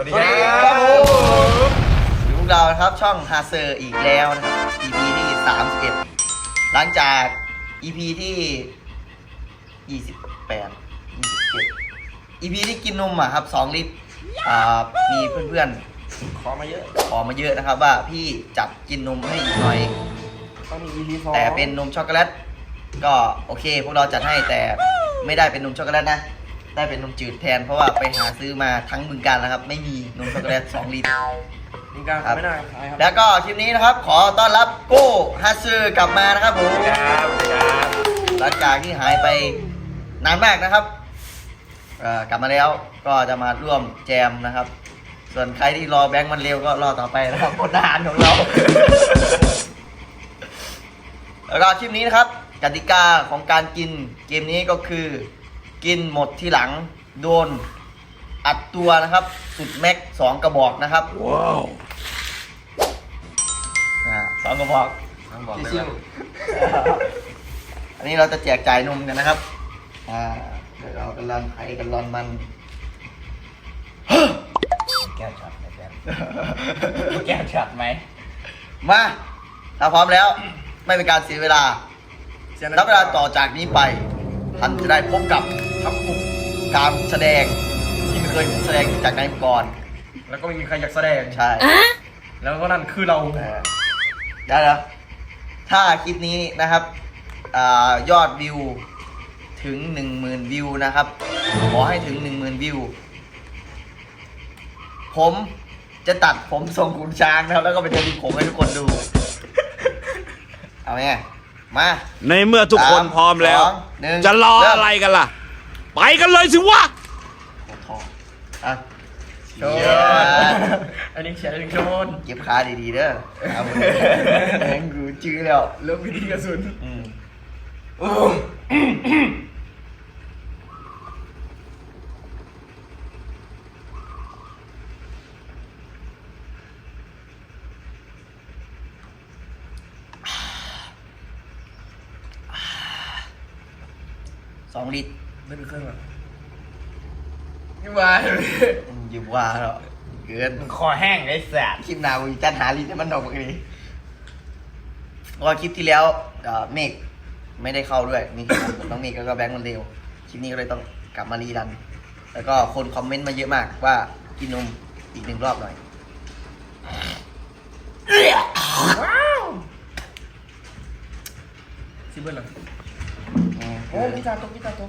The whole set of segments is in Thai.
วัสดีสวัสดีคครัรับบผมอยู่พวกเรานะครับช่องฮาเซอร์อีกแล้วนะครับ EP ที่ 31 หลังจาก EP ที่ 28 27 EP ที่กินนมอะครับ 2 ลิตรอ่ามีเพื่อนขอมาเยอะ ๆ ขอมาเยอะนะครับว่าพี่จัดกินนมให้อีกหน่อย ต้องมี EP สองแต่เป็นนมช็อกโกแลตก็โอเค พวกเราจัดให้แต่ไม่ได้เป็นนมช็อกโกแลตนะ ได้เป็นนมจืดแทน เพราะว่าไปหาซื้อมาทั้งบึงการแล้วครับ ไม่มีนมช็อกโกแลต2ลิตรมีการครับไม่ได้ขายครับแล้วก็คลิปนี้นะครับ ขอต้อนรับโก้ฮัตซึกลับมานะครับผมครับครับหลังจากที่หายไปนานมากนะครับเอ่อกลับมาแล้วก็จะมาร่วมแจมนะครับ ส่วนใครที่รอแบงค์มันเร็วก็รอต่อไปนะครับคนทหารของเรา แล้วก็คลิปนี้นะครับกติกาของการกินเกมนี้ก็คือ กินหมดที่หลังโดนอัดตัวนะครับ สุดแม็กสองกระบอกนะครับว้าวอ่าสองกระบอกต้องบอกเลยชิว่าวๆอันนี้เราจะแจกจ่ายนมกันนะครับ อ่าเดี๋ยวเรากำลังไขกันรอนมัน แก้วช็อตไหมแก้วแก้วช็อตไหมมาถ้าพร้อมแล้ว ไม่เป็นการเสียเวลา นับเวลาต่อจากนี้ไป ท่านจะได้พบกับ ทับปุกการแสดงที่ไม่เคยแสดงจากไหนมาก่อนแล้วก็ไม่มีใครอยากแสดง ใช่แล้วก็นั่นคือเราเออได้แล้วถ้าคลิปนี้นะครับอายอดวิวถึงหนึ่งหมื่นวิวนะครับ ขอให้ถึงหนึ่งหมื่นวิว ผมจะตัดผมทรงขุนช้างนะครับ แล้วก็ไปเดินดินผมให้ทุกคนดู เอาไงมา ในเมื่อทุกคนสามพร้อมแล้วสองหนึ่งจะรอเริ่มอะไรกันล่ะ ไปกันเลยสิวะโอ้ทองอะโชเยว์อะอันนี้เขียนเป็นโจนเก็บขาดีๆเด้อเอามือแหงกูจื้อแล้วเริ่มวิธีกระสุนอืมสองลิตรไม่ เป็นเครื่องหรอนี่วายอืมอยู่ว่าแล้วเกินคอแห้งไอ้สัตว์คลิปหนากูจัดหาลิตรให้มันออกมาดีเพราะว่าคลิปที่แล้วเอ่อเมฆไม่ได้เข้าด้วย มีแค่ผมน้องเมฆแล้วก็แบงค์มันเร็วคลิปนี้ก็เลยต้องกลับมารีรัน แล้วก็คนคอมเมนต์มาเยอะมากว่ากินนมอีกหนึ่งรอบหน่อยว้าวซิเบิลเหรอโอ้พิซซ่าโต๊ะพิซซ่าโต๊ะ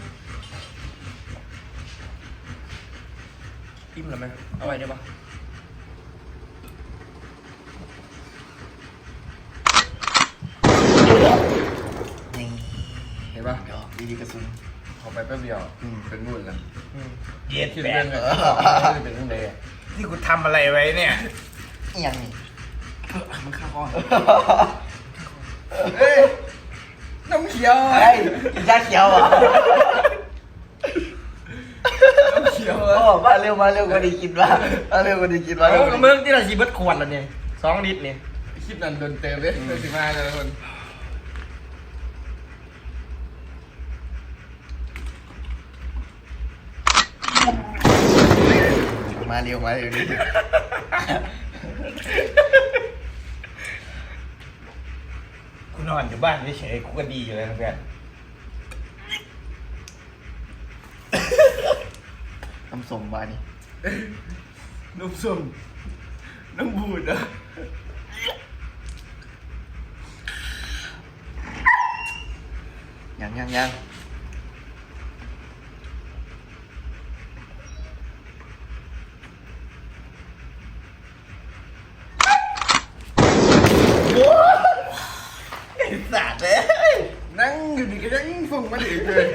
อิ่มเหรอไหมเอาไว้ได้ปะนี่เห็นปะก็ดีดีกระสุนออกไปแป๊บเดียวอืมเป็นนู่นกันเย็ดคิดแปเป็ดนเลยเป็นเรื่องเลยอะที่กูทำอะไรไว้เนี่ยอหย่างนี้มันข้าวก้อนเฮ้ยน้ำเขียวเฮ้ยกินชาเขียวเหรอะ น้ำ เขียวโอ้มาเร็วมาเร็วกว่าดีกินมามาเร็วกว่าดีกินมาเอ้าเร็วกว่าดีเมืองที่เราชีเบิดขวดแล้วเนี่ยสองลิตรเนี่ยคลิปนั้นโดนเติมเลยเติมสิบห้าแต่ละคนมาเร็วมาเร็วดิกูนอนอยู่บ้านเฉยๆกูก็ดีอยู่เลยนะเพื่อน น้ำส้มมานี่น้ำส้มน้ำบูดอะยังยังยังไอ้สัตว์เลย นั่งอยู่ดีก็ยังส่งมาถึงเลย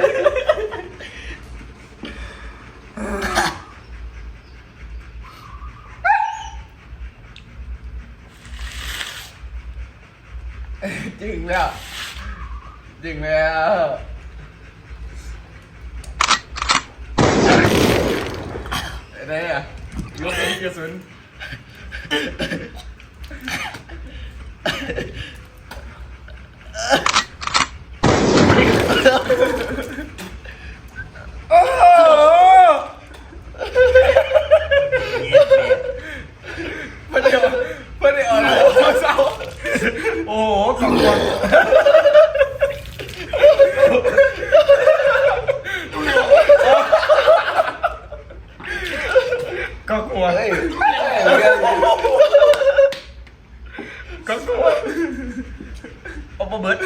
จริงแล้ว จริงแล้วอะไรอะยกไปที่กระสุนโอ้โห เย็ดแปด วเฮ้ยก็กลัวโอ้โหเบิร์ด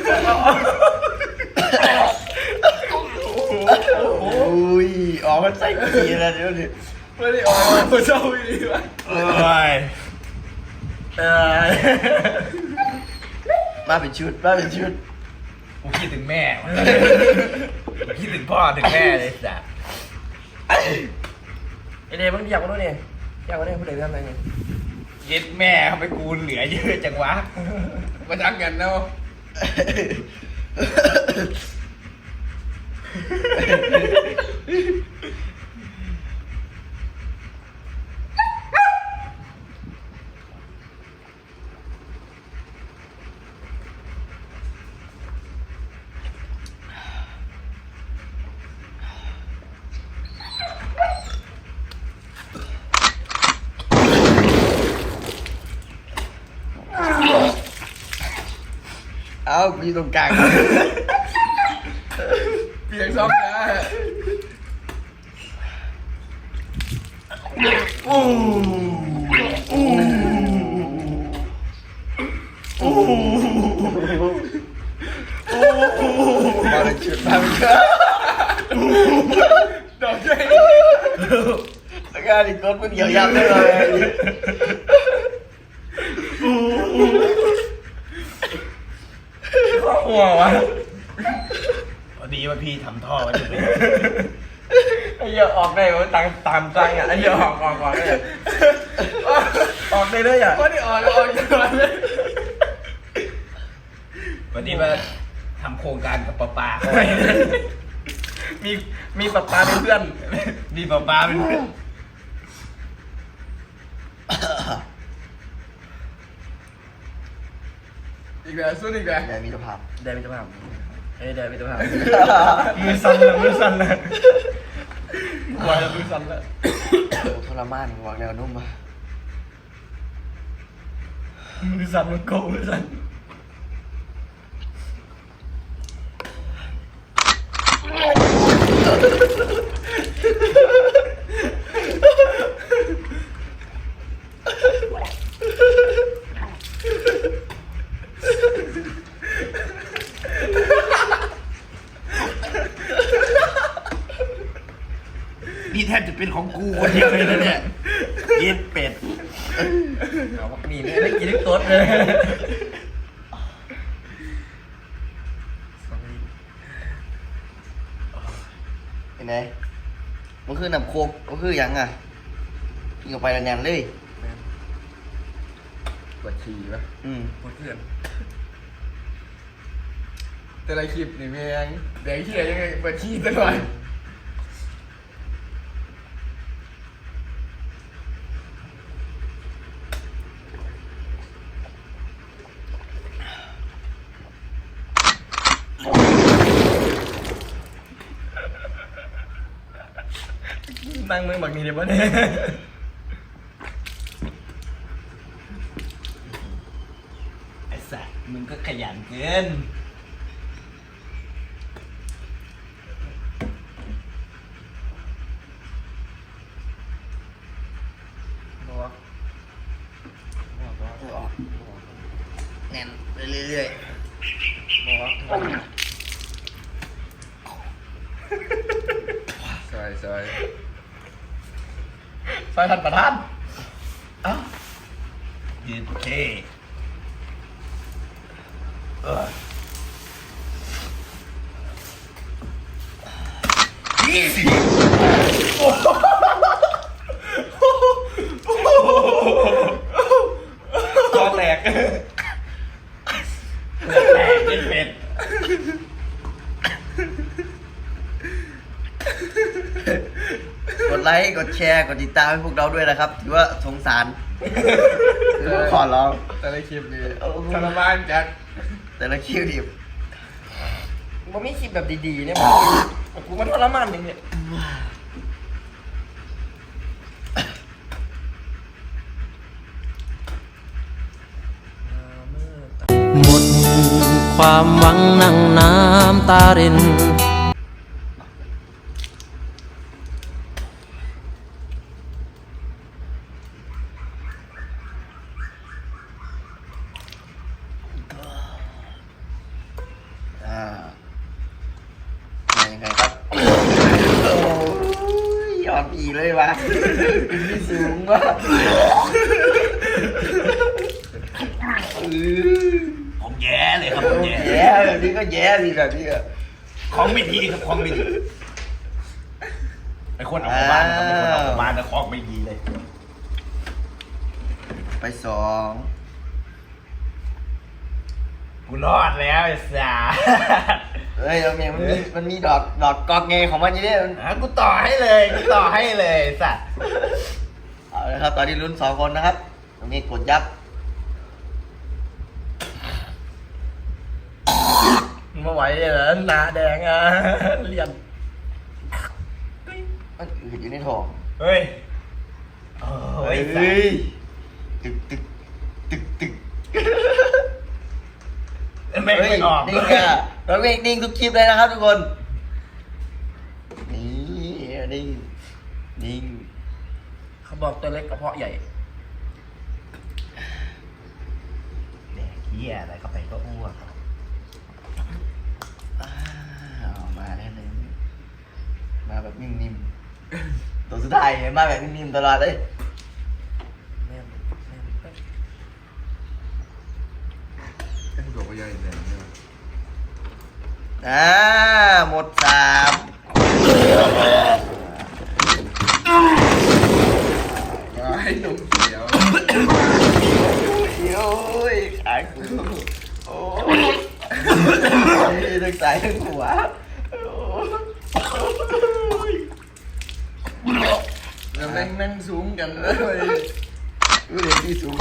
โอ้ยอ๋อมันใส่กี่แล้วเดี๋ยวนี้ไม่ได้ออกมาเจ้าอีกวะเอ้ยเออมาเป็นชุดมาเป็นชุดกูคิดถึงแม่กูคิดถึงพ่อถึงแม่เลยจ้ะไอเดย์มันอยากมาด้วยเนี่ย อยากมาด้วยผู้ใดทำอะไรเนี่ยเย็ดแม่ทำไมกูเหลือเยอะจังวะมาจักกันเนาะ เอากูอยู่ตรงกลาง เปียกซ้อมนะมาเป็นชุดมาเป็นชุดดอกใจแล้วก็ดิก้นมันเหี่ยวยับเลย หัววะ พอดีว่าพี่ทำท่อไว้อยู่เลยไอ้เหี้ยออกได้ไหมตามตามใจอะไอ้เหี้ยออกออกออกได้อะออกได้เลยอะไม่ได้ออกแล้วออกจังเลยพอดีว่าทำโครงการกับป้าป้าเขาไว้มีมีปะปาเป็นเพื่อน มีป้าป้าเป็นเพื่อนอีกแล้วสู้อีกแล้วแดนมิตรภาพแดนมิตรภาพ เอ้ยแดนมิตรภาพมือสั่นเลยมือสั่นเลยกลัวแล้วมือสั่นแล้วโอ้ทรมานวางแนวนุ่มมามือสั่นมันโกงมือสั่นนี่แทบจะเป็นของกู คนเดียวเลยนะเนี่ยเย็ดเป็ดเอาบักหมี่เนี่ยได้กินทุกตัวเลยเห็นไหมมันคือน้ำโคกมันคือหยังอะกินเข้าไปแล้วแน่นเลย ปวดฉี่ปะอืมปวดเพื่อน แต่ละคลิปนี่แม่งแดงเหี้ยยังไงปวดฉี่ตลอด นั่งมื อบักนี้เดี๋ยวบ่เนี่ยไอ้สัสมึงก็ขยันเกิน แน่นไปเรื่อย ซอยซอยซอยทันประทาน ยืดเคเออ คอแตกคอแตกเย็ดเป็ดๆกดไลค์ กดแชร์ กดติดตามให้พวกเราด้วยนะครับ ถือว่าสงสารถือว่าขอร้อง แต่ละคลิปนี่ทรมานจัดแต่ละคิวดิบมันมีคลิปแบบดีๆเนี่ยมัน กูมันทรมานอย่างเนี้ยหมดความหวังนั่งน้ำตาริน ขี่เลยวะขึ้นที่สูงวะ ผมแย่เลยครับผมแย่แย่แบบนี้ก็แย่ดีแบบนี้อะของไม่ดีครับของไม่ดีไอ้คนเอาของบ้านนะครับไอ้คนเอาของบ้านนะของไม่ดีเลย ไปสองกูรอดแล้วไอ้สาเฮ้ยเราเมียมันมีมันมีดอกดอกกอกเงยของมันอยู่เนี่ยมัน อะกูต่อให้เลยกูต่อให้เลยไอ้สัตว์ เอาละครับตอนนี้ลุ้นสองคนนะครับตรงนี้กดยับ มาไหวเลยเหนาแดงอะเรียนมันอืดอยู่ในท้องเฮ้ยโอ้ยตึกตึกตึกตึกไม่ไม่ออกนิ่งอะเราเมฆนิ่งทุกคลิปเลยนะครับทุกคนนี่นิ่งนิ่งเขาบอกตัวเล็กกระเพาะใหญ่แดกเหี้ยอะไรเข้าไปก็อ้วก อ้าวมาแล้วหนึ่ง มาแบบนิ่มๆ ตัวสุดท้ายเนี่ยมาแบบนิ่มๆตลอดเลยแม่นแม่นเอ้ยอ่าหมดสามโอ้ยขายกูโอ้ยทั้งสายทั้งหัวโอ้ย แล้วแม่งนั่งสูงกันเลย ดูเด็กที่สูง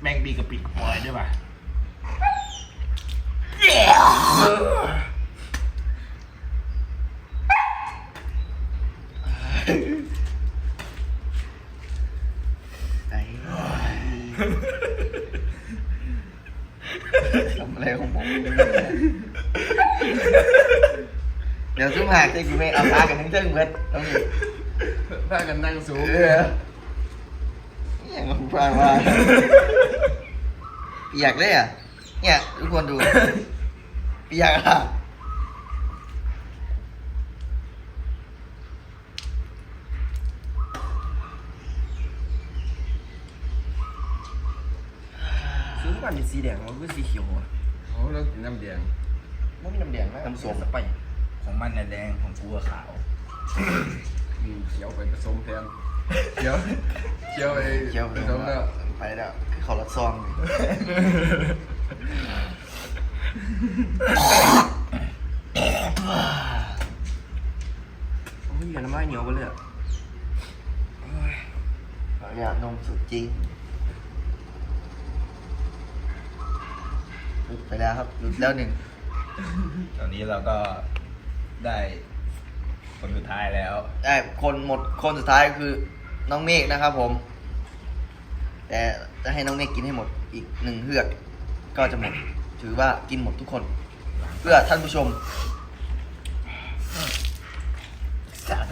แม่งบีกับปิดปล่อยด้วยป่ะ ไอ้ทำอะไรของผมเดี๋ยวซุ้มหักใจกูไม่เอาพากันทั้งเทิงเบิดต้องมีถ้ากันนั่งสูงเอออย่างกูพามาเปียกเลยอะ เนี่ยทุกคนดูเปียกอะสูงกว่าเป็นสีแดงมันคือสีเขียวอะโอ้แล้วกินน้ำแดงมันมีน้ำแดงไหมน้ำส้มสไปร์ ของมันน่ะแดงของกูอะขาว มีเขียวไปผสมแทนเขียวเขียวไอ้เจียวผสมแล้วไปแล้วคือเขาลัดซองเลยโอ้ยอย่าน้ำลายเหนียวไปเลยอะเนี่ยนมสุดจริงหลุดไปแล้วครับหลุดแล้วหนึ่งตอนนี้เราก็ ได้คนสุดท้ายแล้ว ได้คนหมดคนสุดท้ายคือน้องเมฆนะครับผม แต่จะให้น้องเมฆกินให้หมดอีกหนึ่งเฮือก ก็จะหมด ถือว่ากินหมดทุกคน เพื่อท่านผู้ชม สัตว์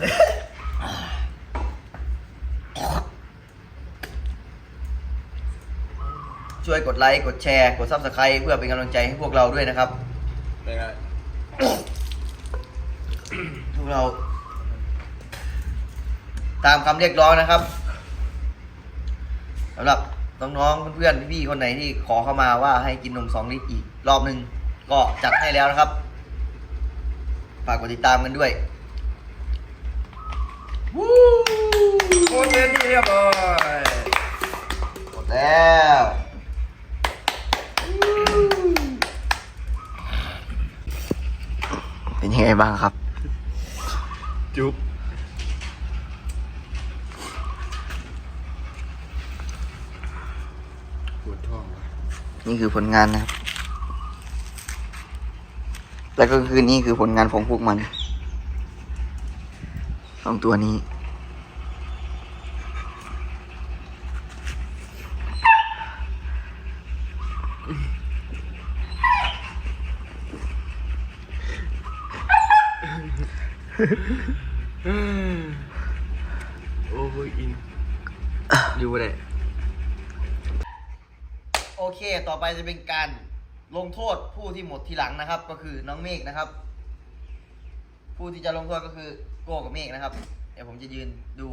ช่วยกดไลค์ กดแชร์ กดซับสไคร b ์เพื่อเป็นกำลังใจให้พวกเราด้วยนะครับ เป็นไง เรา ตามคำเรียกร้องนะครับสำหรับน้องๆเพื่อนๆพี่ๆคนไหนที่ขอเข้ามาว่าให้กินนมสองลิตรอีกรอบหนึ่งก็จัดให้แล้วนะครับฝากกดติดตามกันด้วยโอ้ยเรียบร้อยหมดแล้วเป็นยังไงบ้างครับ จุ๊บปวดท้องว่ะนี่คือผลงานนะครับ แล้วก็คือนี่คือผลงานของพวกมันสองตัวนี้ โอ้ยอินอยู่เลยโอเค ต่อไปจะเป็นการลงโทษผู้ที่หมดทีหลังนะครับ ก็คือน้องเมฆนะครับ ผู้ที่จะลงโทษก็คือโก้กับเมฆนะครับ เดี๋ยวผมจะยืนดู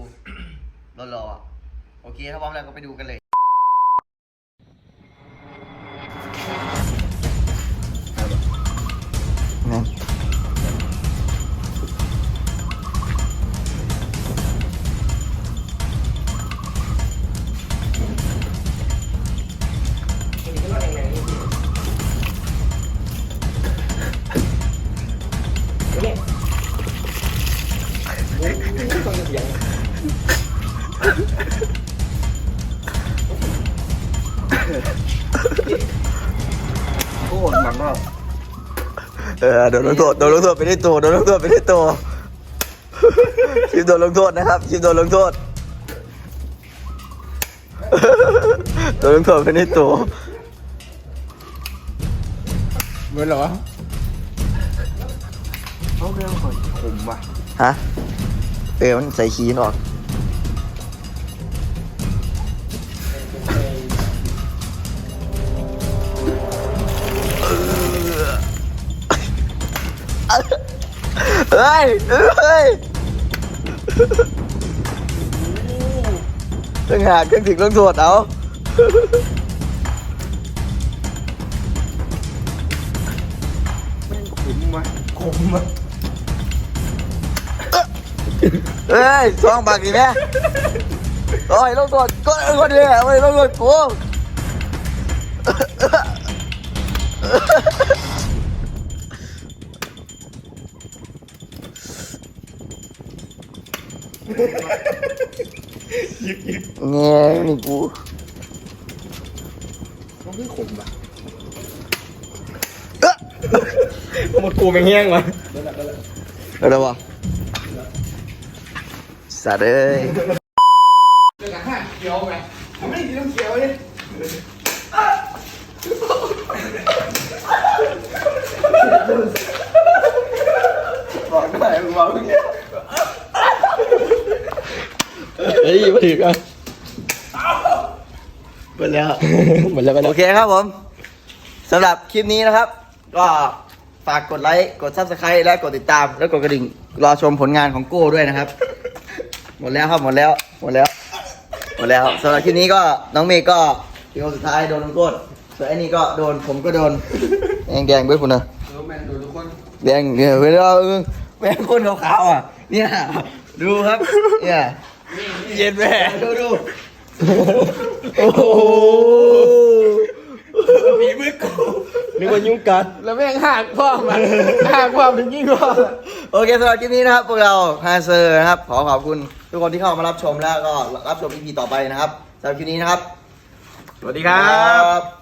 รอๆอะโอเค ถ้าพร้อมแล้วก็ไปดูกันเลย โดนลงโทษโดนลงโทษไปได้ตัวโดนลงโทษไปได้ตัวคิมโดนลงโทษนะครับคิมโดนลงโทษโดนลงโทษไปได้ตัวเหมือนเหรอเขาเรื่องของผมว่ะฮะเออมันใส่ขีนออก เฮ้ยเฮ้ยตั้งหากเครื่องถึงลงโทษเอาขุมวะขมว่ะเฮ้ยสองบากดีแม่โอ้ยลงโทษก็ก็ดีโอ้ยลงโทษกู เงี้ยนี่กูมันไม่ขมวะหมดกูไม่แห้งวะอะไรวะสัตว์เอ้ยเรื่องอาหาเดี๋ยวไงผมไม่ได้กินน้ำเขียวเลย บอกได้มึงบอกมึงเนี่ย เฮ้ยมาถึงอะหมดแล้วหมดแล้วโอเคครับผมสำหรับคลิปนี้นะครับ ก็ฝากกดไลค์กด subscribe และกดติดตาม แล้วกดกระดิ่งรอชมผลงานของโก้ด้วยนะครับ หมดแล้วครับหมดแล้วหมดแล้วหมดแล้วสำหรับคลิปนี้ก็น้องเมย์ก็เป็นคนสุดท้ายโดนลงโทษส่วนไอ้นี่ก็โดนผมก็โดนแดงแดงๆด้วยคุณนะเออแมนดูทุกคนแดงเนี่ยเวลาเออแม่งคนขาวๆอะเนี่ยดูครับเนี่ย เย็นแม่ดูดูโอ้โหมีมือกูนึกว่ายุ่งกัด แล้วแม่งหักพ่อมันหักพ่อถึงยิ่งพ่อโอเคสำหรับคลิปนี้นะครับ พวกเราฮาเซอร์นะครับ ขอขอบคุณทุกคนที่เข้ามารับชมแล้วก็รับชม EP ต่อไปนะครับสำหรับคลิปนี้นะครับ สวัสดีครับ